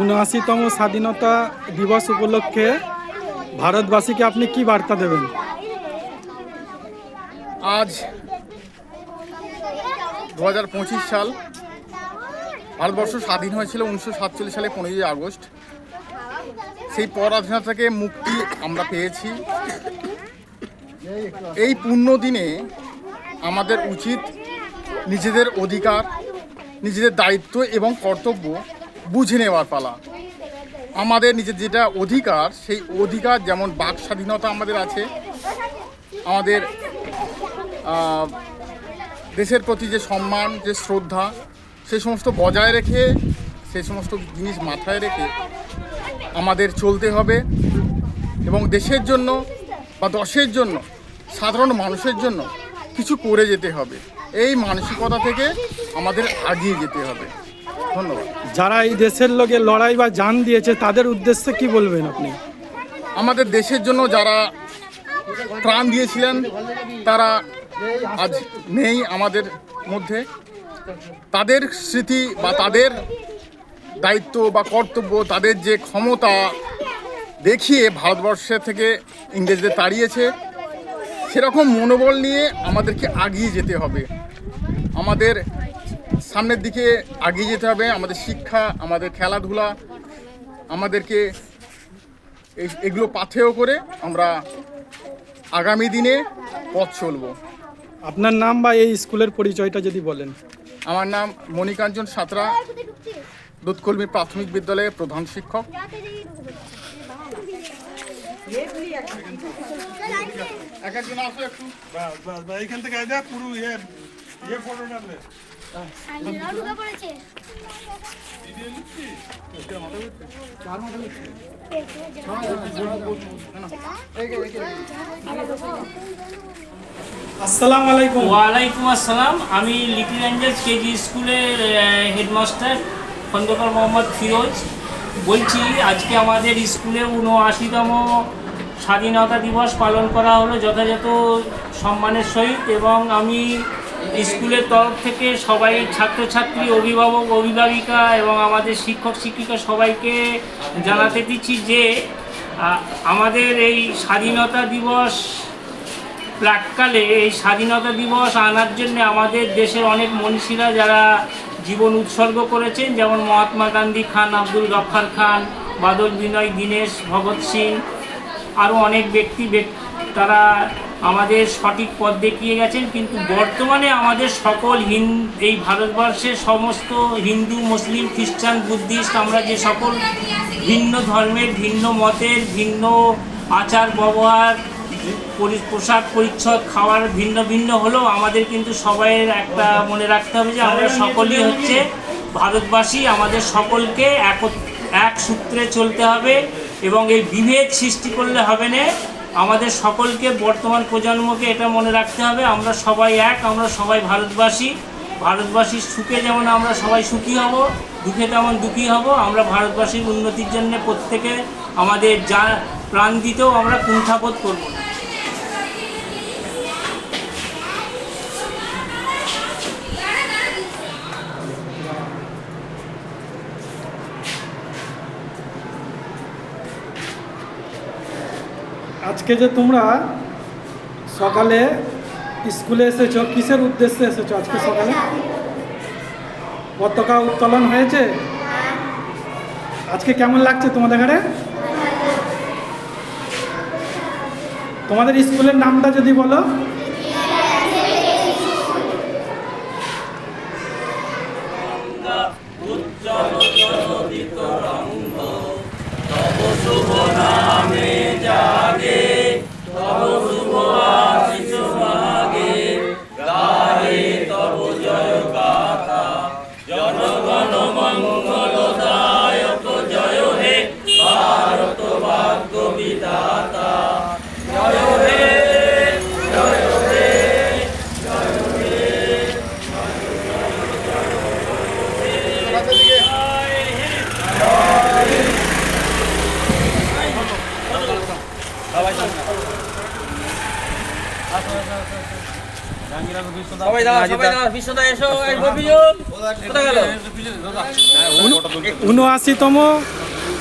উনআশিতম স্বাধীনতা দিবস উপলক্ষে ভারতবাসীকে আপনি কি বার্তা দেবেন? আজ দু হাজার পঁচিশ সাল ভারতবর্ষ স্বাধীন হয়েছিল উনিশশো সাতচল্লিশ সালে পনেরোই আগস্ট। সেই পরাধীনতা থেকে মুক্তি আমরা পেয়েছি। এই পূর্ণ দিনে আমাদের উচিত নিজেদের অধিকার, নিজেদের দায়িত্ব এবং কর্তব্য বুঝে নেওয়ার পালা। আমাদের নিজের যেটা অধিকার, সেই অধিকার যেমন বাক স্বাধীনতা আমাদের আছে, আমাদের দেশের প্রতি যে সম্মান, যে শ্রদ্ধা, সে সমস্ত বজায় রেখে, সে সমস্ত জিনিস মাথায় রেখে আমাদের চলতে হবে এবং দেশের জন্য বা দশের জন্য, সাধারণ মানুষের জন্য কিছু করে যেতে হবে। এই মানসিকতা থেকে আমাদের আগিয়ে যেতে হবে। যারা এই দেশের লোকে লড়াই বা জান দিয়েছে তাদের উদ্দেশ্যে কি বলবেন আপনি? আমাদের দেশের জন্য যারা প্রাণ দিয়েছিলেন তারা আজ নেই আমাদের মধ্যে। তাদের স্মৃতি বা তাদের দায়িত্ব বা কর্তব্য তাদের যে ক্ষমতা দেখিয়ে ভারতবর্ষের থেকে ইংরেজদের তাড়িয়েছে সেরকম মনোবল নিয়ে আমাদেরকে আগিয়ে যেতে হবে। আমাদের সামনের দিকে আগিয়ে যেতে হবে। আমাদের শিক্ষা আমাদের খেলাধুলা আমাদেরকে এগুলো পাথেয় করে আমরা আগামী দিনে পথ চলবো। আপনার নাম বা এই স্কুলের পরিচয়টা যদি বলেন। আমার নাম মণিকাঞ্চন সাঁতরা দুধকর্মী প্রাথমিক বিদ্যালয়ের প্রধান শিক্ষক। এক একজন আসো একটু। বাস বাস বাস এইখান থেকে পুরো ইয়ে ইয়ে ফটোটা আসসালামু আলাইকুম। ওয়ালাইকুম আসসালাম। আমি লিটল অ্যাঞ্জেলস কেজি স্কুলের হেডমাস্টার খন্দকার মোহাম্মদ ফিরোজ। বলছি, আজকে আমাদের স্কুলে উনআশিতম স্বাধীনতা দিবস পালন করা হলো, যথাযথ সম্মানের সহিত। এবং আমি স্কুলের তরফ থেকে সবাই ছাত্রছাত্রী, অভিভাবক, অভিভাবিকা এবং আমাদের শিক্ষক, শিক্ষিকা সবাইকে জানাতে দিচ্ছি যে আমাদের এই স্বাধীনতা দিবস প্রাককালে, এই স্বাধীনতা দিবস আনার জন্য আমাদের দেশের অনেক মনীষীরা যারা জীবন উৎসর্গ করেছেন, যেমন মহাত্মা গান্ধী খান, আব্দুল গফ্ফার খান, বাদল বিনয়, দীনেশ ভগৎ সিং, আরও অনেক ব্যক্তি ব্যক- তারা আমাদের সঠিক পথ দেখিয়ে গেছেন, কিন্তু বর্তমানে আমাদের সকল হিন, এই ভারতবর্ষের সমস্ত হিন্দু, মুসলিম, খ্রিস্টান, বুদ্ধিস্ট আমরা যে সকল ভিন্ন ধর্মের, ভিন্ন মতের, ভিন্ন আচার, ব্যবহার পোশাক পরিচ্ছদ খাওয়ার ভিন্ন ভিন্ন হলেও আমাদের কিন্তু সবাইয়ের একটা মনে রাখতে হবে যে আমরা সকলেই হচ্ছে ভারতবাসী, আমাদের সকলকে এক সূত্রে চলতে হবে এবং এই বিভেদ সৃষ্টি করলে হবে না। আমাদের সকলকে বর্তমান প্রজন্মকে এটা মনে রাখতে হবে, আমরা সবাই এক, আমরা সবাই ভারতবাসী। ভারতবাসীর সুখে যেমন আমরা সবাই সুখী হব, দুঃখে তেমন দুঃখী হব, আমরা ভারতবাসীর উন্নতির জন্য প্রত্যেকে আমাদের যা প্রাণ দিতেও আমরা কুণ্ঠাবোধ করব না। আজকে যে তোমরা সকালে স্কুলে এসেছ, কিসের উদ্দেশ্যে এসেছ আজকে সকালে? পতাকা উত্তোলন হয়েছে? আজকে কেমন লাগছে তোমাদের ঘরে তোমাদের স্কুলের নামটা যদি বলো। উনআশিতম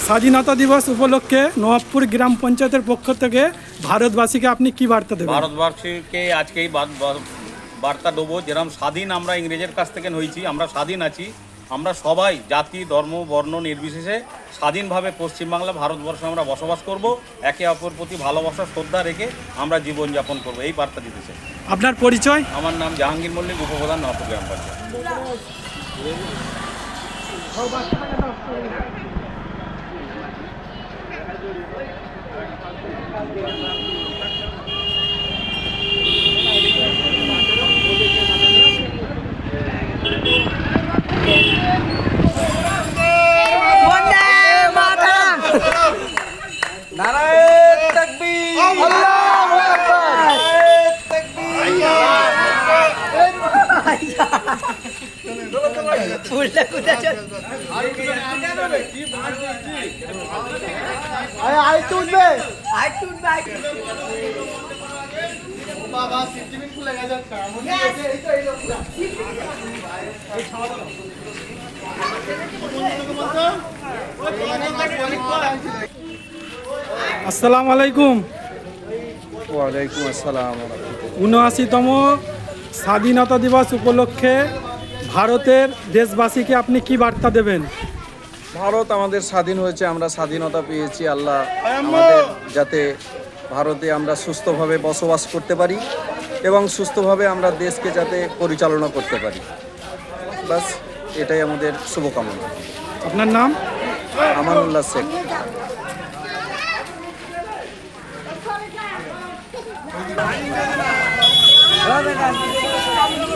স্বাধীনতা দিবস উপলক্ষে নবাবপুর গ্রাম পঞ্চায়েতের পক্ষ থেকে ভারতবাসীকে আপনি কি বার্তা দেবেন? ভারতবাসীকে আজকেই বার্তা দেবো যেরকম স্বাধীন আমরা ইংরেজের কাছ থেকে হয়েছি আমরা স্বাধীন আছি। আমরা সবাই জাতি ধর্ম বর্ণ নির্বিশেষে স্বাধীনভাবে পশ্চিমবাংলা ভারতবর্ষে আমরা বসবাস করব। একে অপর প্রতি ভালোবাসা শ্রদ্ধা রেখে আমরা জীবনযাপন করব। এই বার্তা দিতেছে আপনার পরিচয়? আমার নাম জাহাঙ্গীর মল্লিক উপপ্রধান নবাবপুর গ্রাম পঞ্চায়েত। আসসালামু আলাইকুম। ওয়ালাইকুম আসসালাম। উনআশিতম স্বাধীনতা দিবস উপলক্ষে ভারতের দেশবাসীকে আপনি কি বার্তা দেবেন? ভারত আমাদের স্বাধীন হয়েছে আমরা স্বাধীনতা পেয়েছি আল্লাহ আমাদের যাতে ভারতে আমরা সুস্থভাবে বসবাস করতে পারি এবং সুস্থভাবে আমরা দেশকে যাতে পরিচালনা করতে পারি। বাস এটাই আমাদের শুভকামনা। আপনার নাম? আমানুল্লাহ শেখ।